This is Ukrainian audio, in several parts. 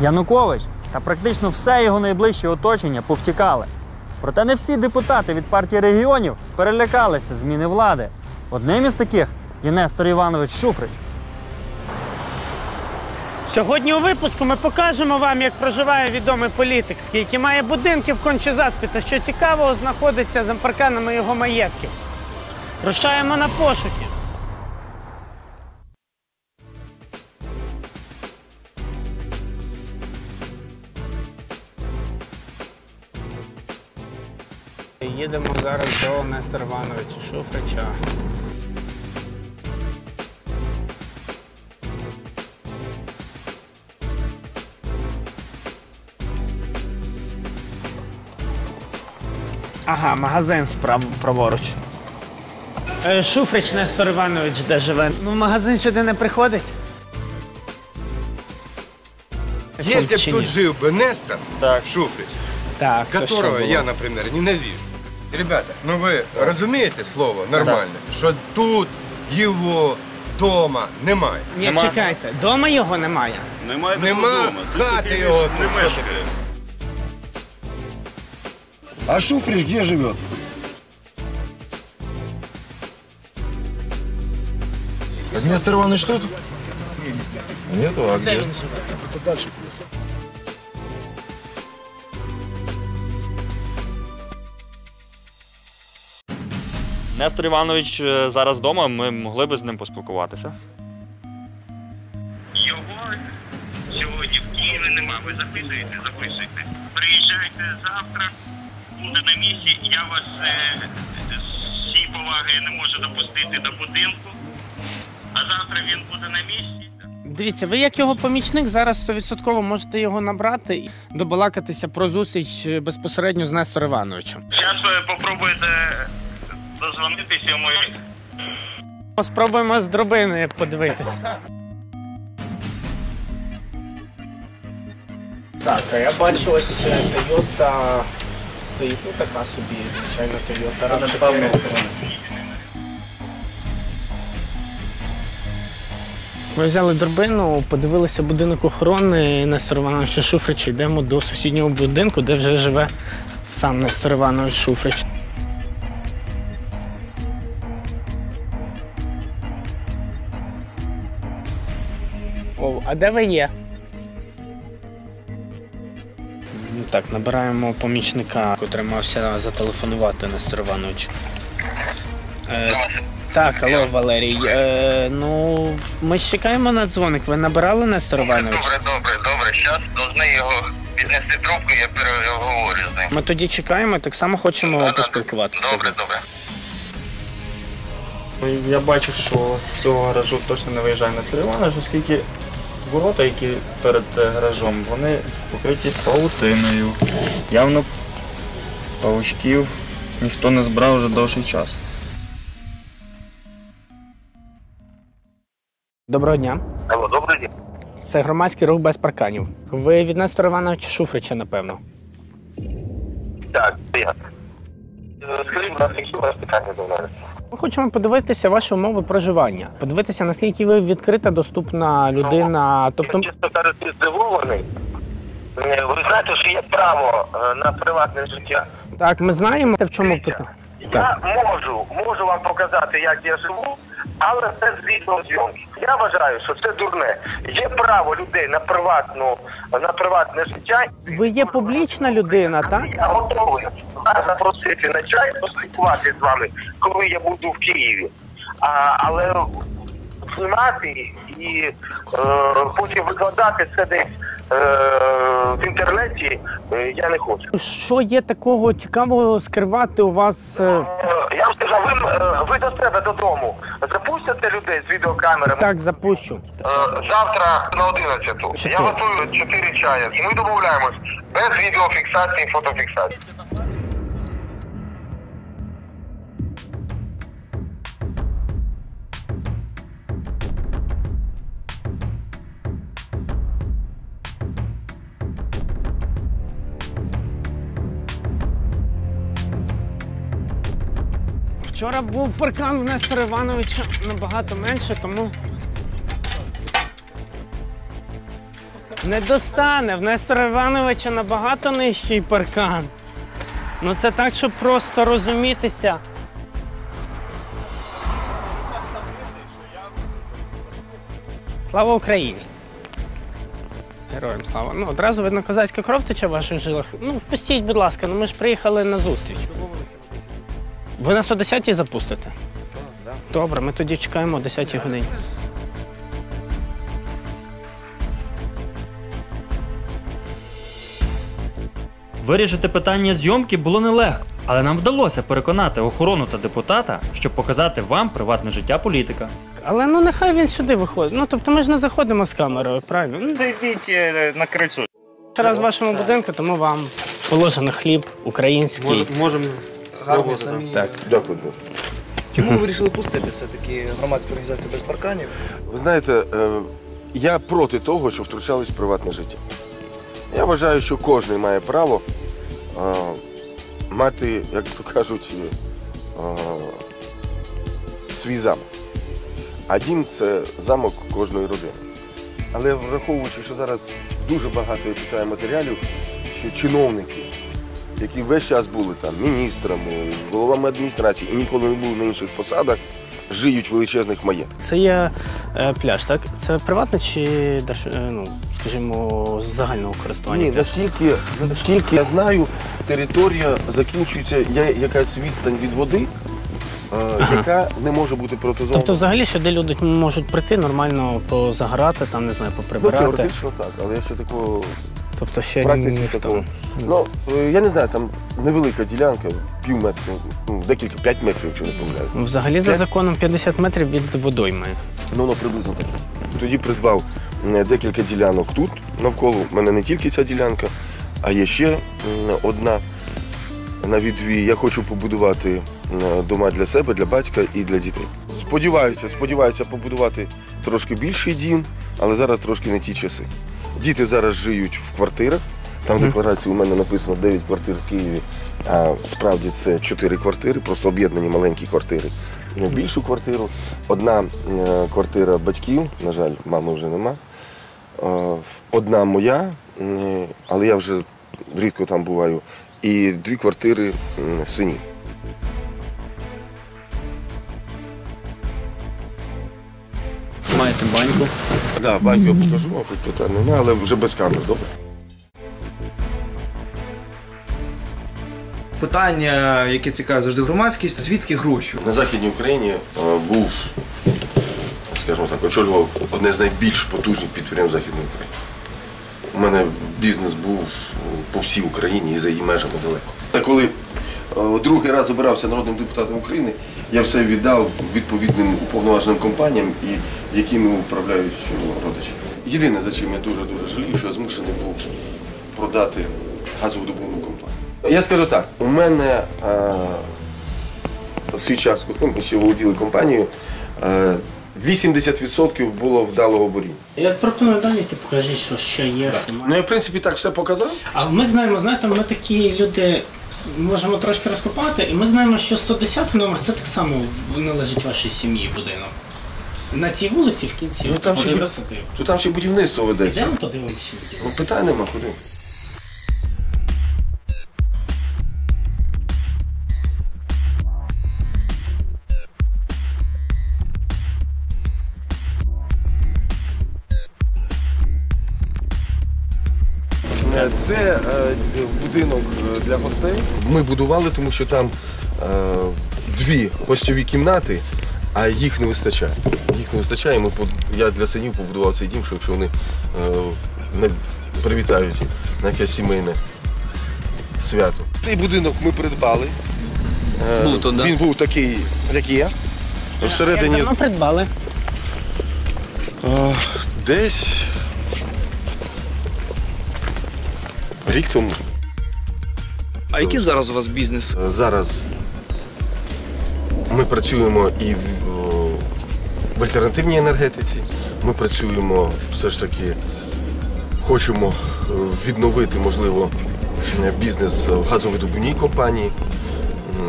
Янукович та практично все його найближче оточення повтікали. Проте не всі депутати від партії регіонів перелякалися зміни влади. Одним із таких є Нестор Іванович Шуфрич. Сьогодні у випуску ми покажемо вам, як проживає відомий політик, скільки має будинків в Кончезаспі та що цікавого знаходиться за парканами його маєтків. Рушаємо на пошуки. Зараз до Нестора Івановича Шуфрича. Ага, магазин справа праворуч. Е, Шуфрич Нестор Іванович де живе. Ну, в магазин сюди не приходить. Если б Чи тут жил бы Нестор Так. Шуфрич, Так, то що которого було? я, например, ненавижу. Ребята, ну ви розумієте слово нормально, що тут його дома немає. Ні, чекайте, дома його немає. Немає Нема. Тут хати такий його ж не тут, що мешкає. А Шуфрич где живет? Нестор Иванович тут? Нету, а где? Это дальше. Нестор Іванович е, зараз вдома, ми могли би з ним поспілкуватися. Його сьогодні в Києві нема. Ви записуєте, записуйте. Приїжджайте завтра, буде на місці. Я вас е, з всієї поваги не можу допустити до будинку. А завтра він буде на місці. Дивіться, ви як його помічник зараз 100% можете його набрати і добалакатися про зустріч е, безпосередньо з Нестором Івановичем. Зараз ви попробуєте дозвонитися йому. Спробуємо з дробини подивитися. Так, а я бачу ось Toyota стоїть, ну така собі, звичайно, Toyota. Це напевно Ми взяли дробину, подивилися будинок охорони Нестора Івановича Шуфрича. Йдемо до сусіднього будинку, де вже живе сам Нестор Іванович Шуфрич. А де ви є? Ну, Так, набираємо помічника, котрий мався зателефонувати Нестор Іванович. Е, так, алло, Валерій. Е, ну, ми ж чекаємо на дзвоник. Ви набирали Нестора Івановича? Добре, добре, добре. Зараз повинні його піднести трубку, я переговорю з ним. Ми тоді чекаємо, так само хочемо поспілкуватися. Добре, добре. Я бачу, що з цього гаражу точно не виїжджає Нестор Іванович, оскільки ворота, які перед е, гаражом, вони покриті паутиною. Явно паучків ніхто не збирав вже довший час. Доброго дня. Алло, добрий день. Це громадський рух без парканів. Ви від Нестора Івановича Шуфрича, напевно. Так, я. Е, Скажіть, будь ласка, які у вас питання до мене? Ми хочемо подивитися ваші умови проживання, подивитися, наскільки ви відкрита, доступна людина. Тобто, Я, чесно кажучи, здивований. Е, Ви знаєте, що є право е, на приватне життя. так, ми знаємо, в чому питання. Так. Я можу, можу вам показати, як я живу, але це без відеозйомки. Я вважаю, що це дурне. Є право людей на приватну, на приватне життя. Ви є публічна людина, так? Я готовий вас запросити на чай, поспілкуватися з вами, коли я буду в Києві. А, але знімати і е, потім викладати це десь е, в інтернеті е, я не хочу. Що є такого цікавого скривати у вас? е, Е, Я вам сказав, ви, е, ви до себе додому запустите людей з відеокамерами. Так, запущу. Е, Завтра на 11. Я готую 4 чая. Ми домовляємось без відеофіксації і фотофіксації. Вчора був паркан у Нестора Івановича набагато менше, тому Не достане. В Нестора Івановича набагато нижчий паркан. Ну це так, щоб просто розумітися. Слава Україні! Героям слава. Ну, одразу видно, козацька кров тече в ваших жилах. Ну, впустіть, будь ласка, ну ми ж приїхали на зустріч. Ви нас о 10-й запустите? Добре, ми тоді чекаємо о 10-й годині. Вирішити питання зйомки було нелегко, але нам вдалося переконати охорону та депутата, щоб показати вам приватне життя політика. Але ну нехай він сюди виходить. Ну тобто ми ж не заходимо з камерою, правильно? Ну, Зайдіть е, на крицю. Раз в вашому будинку, тому вам положено хліб український. Можемо Гарні самі. Так. Дякую. Чому ви вирішили пустити все-таки громадську організацію без парканів? Ви знаєте, е, я проти того, що втручались в приватне життя. Я вважаю, що кожен має право е, мати, як то кажуть, е, свій замок. А дім це замок кожної родини. Але враховуючи, що зараз дуже багато я читаю матеріалів, що чиновники, які весь час були там міністрами, головами адміністрації і ніколи не були на інших посадах, жиють в величезних маєтках. Це є е, пляж, так? Це приватне чи держ... е, ну, скажімо, з загального користування? Ні, пляж? наскільки, наскільки я знаю, територія закінчується, є якась відстань від води, е, яка не може бути протизована. Тобто, взагалі сюди люди можуть прийти нормально позаграти, там не знаю, ну, поприбирати. теоретично так, але я ще такого тобто ще в практиці ніхто. такого. Ну, е, я не знаю, там невелика ділянка, пів метра, ну, декілька, п'ять метрів, якщо не помиляю. Взагалі за П'ять? законом 50 метрів від водойми. Ну, воно приблизно таке. Тоді придбав декілька ділянок тут навколо. У мене не тільки ця ділянка, а є ще м, одна навіть дві. Я хочу побудувати м, дома для себе, для батька і для дітей. Сподіваюся, сподіваюся побудувати трошки більший дім, але зараз трошки не ті часи. Діти зараз живуть в квартирах. Там в декларації у мене написано 9 квартир в Києві, а справді це 4 квартири, просто об'єднані маленькі квартири. Ну, Більшу квартиру. Одна е, квартира батьків, на жаль, мами вже нема. Е, Одна моя, але я вже рідко там буваю. І дві квартири синів. Так, да, баньку я покажу, мабуть, питань немає, але вже без камер, добре? Питання, яке цікаве завжди громадськість, звідки гроші? На Західній Україні е, був, скажімо так, очолював одне з найбільш потужних підприємств Західної України. У мене бізнес був по всій Україні і за її межами далеко. Та коли другий раз обирався народним депутатом України, я все віддав відповідним уповноваженим компаніям, і якими управляють е, родичі. Єдине, за чим я дуже-дуже жалію, що я змушений був продати газовидобувну компанію. Я скажу так, у мене е, в свій час, коли ми ще володіли компанією, е, 80% було вдалого боріння. Я пропоную далі, ти покажи, що ще є. що Ну я в принципі так все показав. А ми знаємо, знаєте, ми такі люди можемо трошки розкопати, і ми знаємо, що 110 номер це так само належить вашій сім'ї будинок. На цій вулиці в кінці. Ну, там ще красоти. То там ще будівництво ведеться. Йдемо подивимося. Ну питань нема куди. Це е, будинок е, для гостей. Ми будували, тому що там е, дві гостьові кімнати, а їх не вистачає. Їх не вистачає. Ми, я для синів побудував цей дім, що якщо вони е, не привітають на якесь сімейне свято. Цей будинок ми придбали. Е, Був тут, да? Він був такий, як є. Всередині Як давно придбали? е, десь рік тому. А який зараз у вас бізнес? Зараз ми працюємо і в, в альтернативній енергетиці. Ми працюємо все ж таки, хочемо е, відновити, можливо, е, бізнес в газовидобувній компанії.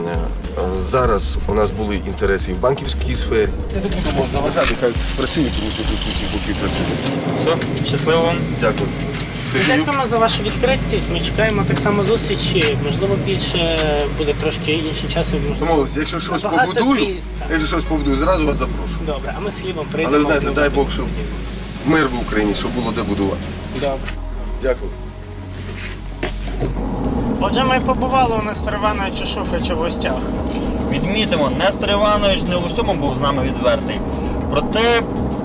Е, Е, Зараз у нас були інтереси і в банківській сфері. Я не буду вас заважати, хай працюють, тому що тут боки працюють. Все, щасливо вам. Дякую. Дякуємо за вашу відкритість. Ми чекаємо так само зустрічі. Можливо, більше буде трошки інший час. і Можливо, Домовилися, якщо щось побудую, так. якщо щось побудую, зразу вас запрошу. добре. А ми слідом прийдемо. Але ви знаєте, дай Бог, щоб мир в Україні, щоб було де будувати. Добре. Дякую. Отже, ми побували у Нестора Івановича Шуфрича в гостях. Відмітимо, Нестор Іванович не в усьому був з нами відвертий. Проте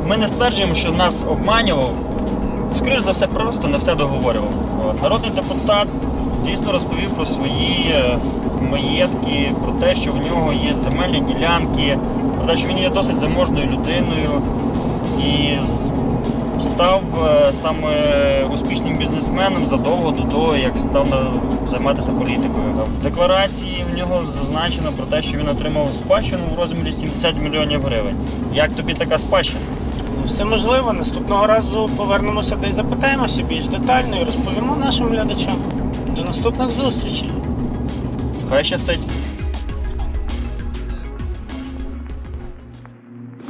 ми не стверджуємо, що нас обманював. Скоріш за все, просто не все договорював. Народний депутат дійсно розповів про свої е, маєтки, про те, що в нього є земельні ділянки, про те, що він є досить заможною людиною і став е, саме успішним бізнесменом задовго до того, як став займатися політикою. В декларації в нього зазначено про те, що він отримав спадщину в розмірі 70 мільйонів гривень. Як тобі така спадщина? Все можливо. Наступного разу повернемося та й запитаємося більш детально і розповімо нашим глядачам. До наступних зустрічей. Хай щастить.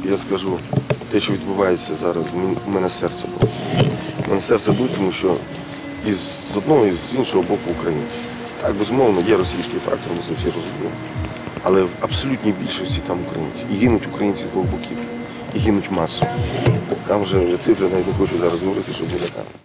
Я скажу, те, що відбувається зараз, у мене серце болить. У мене серце болить, тому що із з одного і з іншого боку українці. Так, безумовно, є російський фактор, ми це всі розуміємо. Але в абсолютній більшості там українці. І гинуть українці з двох боків. Гинуть масу. Там вже цифри навіть не хочу зараз говорити, що буде лякати.